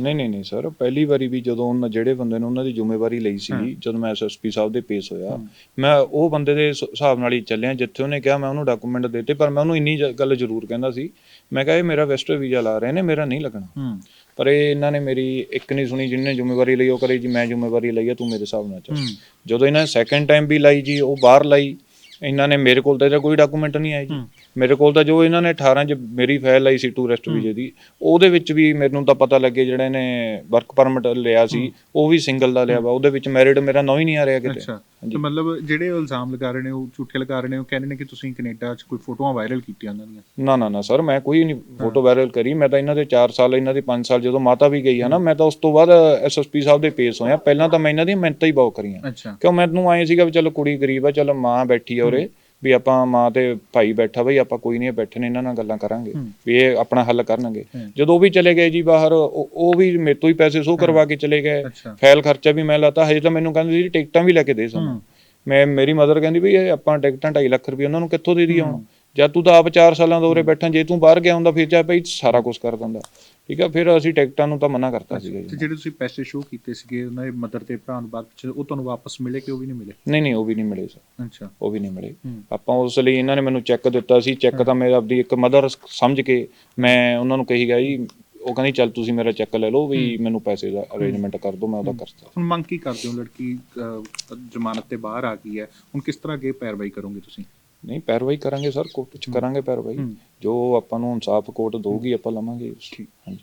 ਨਹੀਂ ਨਹੀਂ ਨਹੀਂ ਸਰ ਪਹਿਲੀ ਵਾਰੀ ਵੀ ਜਦੋਂ ਉਹਨਾਂ ਜਿਹੜੇ ਬੰਦੇ ਨੇ ਉਹਨਾਂ ਦੀ ਜ਼ਿੰਮੇਵਾਰੀ ਲਈ ਸੀ ਜਦੋਂ ਮੈਂ ਐਸਐਸਪੀ ਸਾਹਿਬ ਦੇ ਪੇਸ਼ ਹੋਇਆ ਮੈਂ ਉਹ ਬੰਦੇ ਦੇ ਹਿਸਾਬ ਨਾਲ ਹੀ ਚੱਲਿਆ ਜਿੱਥੇ ਉਹਨੇ ਕਿਹਾ ਮੈਂ ਉਹਨੂੰ ਡਾਕੂਮੈਂਟ ਦਿੱਤੇ ਪਰ ਮੈਂ ਉਹਨੂੰ ਇੰਨੀ ਗੱਲ ਜ਼ਰੂਰ ਕਹਿੰਦਾ ਸੀ ਮੈਂ ਕਿਹਾ ਇਹ ਮੇਰਾ ਵੈਸਟਰ ਵੀਜ਼ਾ ਲਾ ਰਹੇ ਨੇ ਮੇਰਾ ਨਹੀਂ ਲੱਗਣਾ। ਪਰ ਇਹ ਇਹਨਾਂ ਨੇ ਮੇਰੀ ਇੱਕ ਨਹੀਂ ਸੁਣੀ ਜਿਹਨੇ ਜ਼ਿੰਮੇਵਾਰੀ ਲਈ ਉਹ ਕਰੇ ਜੀ ਮੈਂ ਜ਼ਿੰਮੇਵਾਰੀ ਲਈ ਹੈ ਤੂੰ ਮੇਰੇ ਹਿਸਾਬ ਨਾਲ ਚੱਲ। ਜਦੋਂ ਇਹਨਾਂ ਨੇ ਸੈਕੰਡ ਟਾਈਮ ਵੀ ਲਾਈ ਜੀ ਉਹ ਬਾਹਰ ਲਾਈ ਇਹਨਾਂ ਨੇ ਮੇਰੇ ਕੋਲ ਤਾਂ ਕੋਈ ਡਾਕੂਮੈਂਟ ਨਹੀਂ ਆਇਆ ਜੀ। ਮੇਰੇ ਕੋਲ ਤਾਂ ਜੋ ਇਹਨਾਂ ਨੇ 18 ਚ ਮੇਰੀ ਫਾਈਲ ਆਈ ਸੀ ਟੂਰਿਸਟ ਵੀਜ਼ੇ ਦੀ ਉਹਦੇ ਵਿੱਚ ਵੀ ਮੈਨੂੰ ਤਾਂ ਪਤਾ ਲੱਗੇ ਜਿਹੜੇ ਨੇ ਵਰਕ ਪਰਮਿਟ ਲਿਆ ਸੀ ਉਹ ਵੀ ਸਿੰਗਲ ਦਾ ਲਿਆ ਵਾ ਉਹਦੇ ਵਿੱਚ ਮੈਰਿਟ ਮੇਰਾ ਨਾਂ ਹੀ ਨਹੀਂ ਆ ਰਿਹਾ ਕਿਤੇ। ਅੱਛਾ। ਤੇ ਮਤਲਬ ਜਿਹੜੇ ਇਲਜ਼ਾਮ ਲਗਾ ਰਹੇ ਨੇ ਉਹ ਝੂਠੇ ਲਗਾ ਰਹੇ ਨੇ ਉਹ ਕਹਿੰਦੇ ਨੇ ਕਿ ਤੁਸੀਂ ਕੈਨੇਡਾ 'ਚ ਕੋਈ ਫੋਟੋਆਂ ਵਾਇਰਲ ਕੀਤੀਆਂ ਉਹਨਾਂ ਦੀਆਂ? ਨਾ ਨਾ ਨਾ ਸਰ ਮੈਂ ਕੋਈ ਨਹੀਂ ਫੋਟੋ ਵਾਇਰਲ ਕਰੀ ਮੈਂ ਤਾਂ ਇਹਨਾਂ ਦੇ 4 ਸਾਲ ਇਹਨਾਂ ਦੇ 5 ਸਾਲ ਜਦੋਂ ਮਾਤਾ ਵੀ ਗਈ ਹੈ ਨਾ ਮੈਂ ਤਾਂ ਉਸ ਤੋਂ ਬਾਅਦ ਐਸਐਸਪੀ ਸਾਹਿਬ ਦੇ ਪੇਸ਼ ਹੋਇਆ ਪਹਿਲਾਂ ਤਾਂ ਮੈਂ ਇਹਨਾਂ ਦੀ ਮਿਹਨਤਾਂ ਹੀ ਬਹੁਤ ਕਰੀਆਂ। ਕਿਉਂ ਮੈਨੂੰ ਆਏ ਸੀਗਾ ਵੀ ਚਲੋ ਕੁੜੀ ਗਰੀਬ ਆ ਚਲੋ ਮਾਂ ਬੈਠੀ ਆ ਉਰੇ। ਵੀ ਆਪਾਂ ਮਾਂ ਤੇ ਭਾਈ ਬੈਠਾ ਬਈ ਆਪਾਂ ਕੋਈ ਨਹੀਂ ਬੈਠੇ ਨੇ ਇਹਨਾਂ ਨਾਲ ਗੱਲਾਂ ਕਰਾਂਗੇ ਵੀ ਇਹ ਆਪਣਾ ਹੱਲ ਕਰਨਗੇ। ਜਦੋਂ ਉਹ ਵੀ ਚਲੇ ਗਏ ਜੀ ਬਾਹਰ ਉਹ ਵੀ ਮੇਰੇ ਤੋਂ ਹੀ ਪੈਸੇ ਸੋ ਕਰਵਾ ਕੇ ਚਲੇ ਗਏ। ਫਾਈਲ ਖਰਚਾ ਵੀ ਮੈਂ ਲਾਤਾ ਹਜੇ ਤਾਂ ਮੈਨੂੰ ਕਹਿੰਦੇ ਸੀ ਟਿਕਟਾਂ ਵੀ ਲੈ ਕੇ ਦੇ ਸਾਨੂੰ। ਮੈਂ ਮੇਰੀ ਮਦਰ ਕਹਿੰਦੀ ਵੀ ਇਹ ਆਪਾਂ ਟਿਕਟਾਂ 2.5 ਲੱਖ ਰੁਪਏ ਉਹਨਾਂ ਨੂੰ ਕਿੱਥੋਂ ਦੇ ਦਈਏ ਹੁਣ? ਜਦ ਤੂੰ ਤਾਂ ਆਪ 4 ਸਾਲਾਂ ਦਾ ਉਰੇ ਬੈਠਾ ਜੇ ਤੂੰ ਬਾਹਰ ਗਿਆ ਹੁੰਦਾ ਫਿਰ ਚਾਹੇ ਭਈ ਸਾਰਾ ਕੁਝ ਕਰ ਦਿੰਦਾ। ਠੀਕ ਆ ਫਿਰ ਅਸੀਂ ਟਿਕਟਾਂ ਨੂੰ ਤਾਂ ਮਨਾ ਕਰਤਾ ਸੀਗਾ ਤੇ ਜੀ ਜਿਹੜੇ ਤੁਸੀਂ ਪੈਸੇ ਸ਼ੋਅ ਕੀਤੇ ਸੀਗੇ ਉਹਨਾਂ ਦੇ ਮਦਰ ਤੇ ਭਰਾ ਨੂੰ ਬਾਅਦ ਵਿੱਚ ਉਹ ਤੁਹਾਨੂੰ ਵਾਪਸ ਮਿਲੇ ਕਿ ਉਹ ਵੀ ਨਹੀਂ ਮਿਲੇ? ਨਹੀਂ ਨਹੀਂ ਉਹ ਵੀ ਨਹੀਂ ਮਿਲੇ ਸਰ। ਅੱਛਾ। ਉਹ ਵੀ ਨਹੀਂ ਮਿਲੇ। ਆਪਾਂ ਉਸ ਲਈ ਇਹਨਾਂ ਨੇ ਮੈਨੂੰ ਚੈੱਕ ਦਿੱਤਾ ਸੀ। ਚੈੱਕ ਤਾਂ ਮੇਰਾ ਆਪਦੀ ਇੱਕ ਮਦਰ ਸਮਝ ਕੇ ਮੈਂ ਉਹਨਾਂ ਨੂੰ ਕਹੀ ਗਿਆ ਜੀ ਉਹ ਕਹਿੰਦੀ ਚੱਲ ਤੁਸੀਂ ਮੇਰਾ ਚੈੱਕ ਲੈ ਲਓ ਵੀ ਮੈਨੂੰ ਪੈਸੇ ਦਾ ਅਰੇਂਜਮੈਂਟ ਕਰ ਦਿਓ ਮੈਂ ਉਹਦਾ ਕਰਤਾ। ਹੁਣ ਮੰਗ ਕੀ ਕਰਦੇ ਹੋ? ਲੜਕੀ ਜ਼ਮਾਨਤ ਤੇ ਬਾਹਰ ਆ ਗਈ ਹੈ। ਹੁਣ ਕਿਸ ਤਰ੍ਹਾਂ ਅੱਗੇ ਪੈਰਵਾਈ ਕਰੋਗੇ ਤੁਸੀਂ? ਨਹੀਂ ਪੈਰਵਾਈ ਕਰਾਂਗੇ ਸਰ ਚ ਕਰਾਂਗੇ ਪੈਰਵਾਈ। ਜੋ ਆਪਾਂ ਨੂੰ ਇਨਸਾਫ ਕੋਰਟ ਦਊਗੀ ਆਪਾਂ ਲਵਾਂਗੇ ਹਾਂਜੀ।